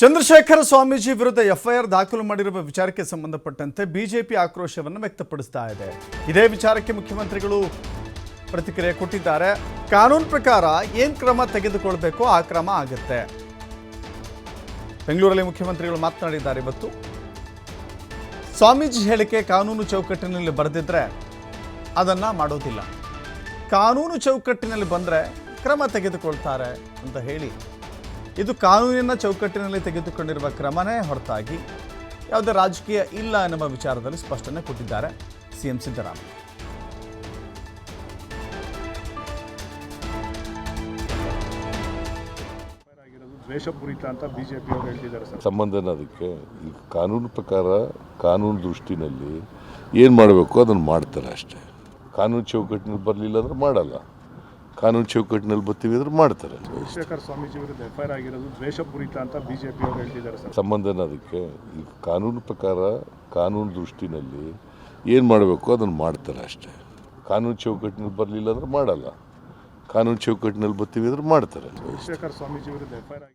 ಚಂದ್ರಶೇಖರ ಸ್ವಾಮೀಜಿ ವಿರುದ್ಧ ಎಫ್ಐಆರ್ ದಾಖಲು ಮಾಡಿರುವ ವಿಚಾರಕ್ಕೆ ಸಂಬಂಧಪಟ್ಟಂತೆ ಬಿಜೆಪಿ ಆಕ್ರೋಶವನ್ನು ವ್ಯಕ್ತಪಡಿಸ್ತಾ ಇದೆ. ಇದೇ ವಿಚಾರಕ್ಕೆ ಮುಖ್ಯಮಂತ್ರಿಗಳು ಪ್ರತಿಕ್ರಿಯೆ ಕೊಟ್ಟಿದ್ದಾರೆ. ಕಾನೂನು ಪ್ರಕಾರ ಏನು ಕ್ರಮ ತೆಗೆದುಕೊಳ್ಬೇಕು ಆ ಕ್ರಮ ಆಗುತ್ತೆ. ಬೆಂಗಳೂರಲ್ಲಿ ಮುಖ್ಯಮಂತ್ರಿಗಳು ಮಾತನಾಡಿದ್ದಾರೆ ಇವತ್ತು. ಸ್ವಾಮೀಜಿ ಹೇಳಿಕೆ ಕಾನೂನು ಚೌಕಟ್ಟಿನಲ್ಲಿ ಬರೆದಿದ್ರೆ ಅದನ್ನ ಮಾಡೋದಿಲ್ಲ. ಕಾನೂನು ಚೌಕಟ್ಟಿನಲ್ಲಿ ಬಂದರೆ ಕ್ರಮ ತೆಗೆದುಕೊಳ್ತಾರೆ ಅಂತ ಹೇಳಿ ಇದು ಕಾನೂನಿನ ಚೌಕಟ್ಟಿನಲ್ಲಿ ತೆಗೆದುಕೊಂಡಿರುವ ಕ್ರಮನೇ ಹೊರತಾಗಿ ಯಾವುದೇ ರಾಜಕೀಯ ಇಲ್ಲ ಎನ್ನುವ ವಿಚಾರದಲ್ಲಿ ಸ್ಪಷ್ಟನೆ ಕೊಟ್ಟಿದ್ದಾರೆ ಸಿಎಂ ಸಿದ್ದರಾಮಯ್ಯ. ಆಗಿರೋದು ದ್ವೇಷಪೂರಿತ ಅಂತ ಬಿಜೆಪಿ ಅವರು ಹೇಳ್ತಿದ್ದಾರೆ ಸರ್. ಸಂಬಂಧನ ಅದಕ್ಕೆ? ಈ ಕಾನೂನು ಪ್ರಕಾರ ಕಾನೂನು ದೃಷ್ಟಿನಲ್ಲಿ ಏನು ಮಾಡಬೇಕು ಅದನ್ನು ಮಾಡ್ತಾರೆ ಅಷ್ಟೇ. ಕಾನೂನು ಚೌಕಟ್ಟಿನಲ್ಲಿ ಬರಲಿಲ್ಲ ಅಂದ್ರೆ ಮಾಡಲ್ಲ. ಕಾನೂನು ಚೌಕಟ್ಟಿನಲ್ಲಿ ಬತ್ತಿವಿ ಅಂದ್ರೆ ಮಾಡ್ತಾರೆ. ಚಂದ್ರಶೇಖರ್ ಸ್ವಾಮೀಜಿ ವಿರುದ್ಧ ಎಫ್ಐಆರ್ ಆಗಿರೋದು ದ್ವೇಷಪೂರಿತ ಅಂತ ಬಿಜೆಪಿ ಅವರು ಹೇಳ್ತಿದ್ದಾರೆ ಸರ್. ಸಂಬಂಧನ ಅದಕ್ಕೆ? ಈ ಕಾನೂನು ಪ್ರಕಾರ ಕಾನೂನು ದೃಷ್ಟಿನಲ್ಲಿ ಏನು ಮಾಡಬೇಕು ಅದನ್ನು ಮಾಡ್ತಾರೆ ಅಷ್ಟೇ. ಕಾನೂನು ಚೌಕಟ್ಟಿನಲ್ಲಿ ಬರಲಿಲ್ಲ ಅಂದ್ರೆ ಮಾಡಲ್ಲ. ಕಾನೂನು ಚೌಕಟ್ಟಿನಲ್ಲಿ ಬತ್ತಿವಿ ಅಂದ್ರೆ ಮಾಡ್ತಾರೆ. ಚಂದ್ರಶೇಖರ್ ಸ್ವಾಮೀಜಿ ವಿರುದ್ಧ ಆಗಿ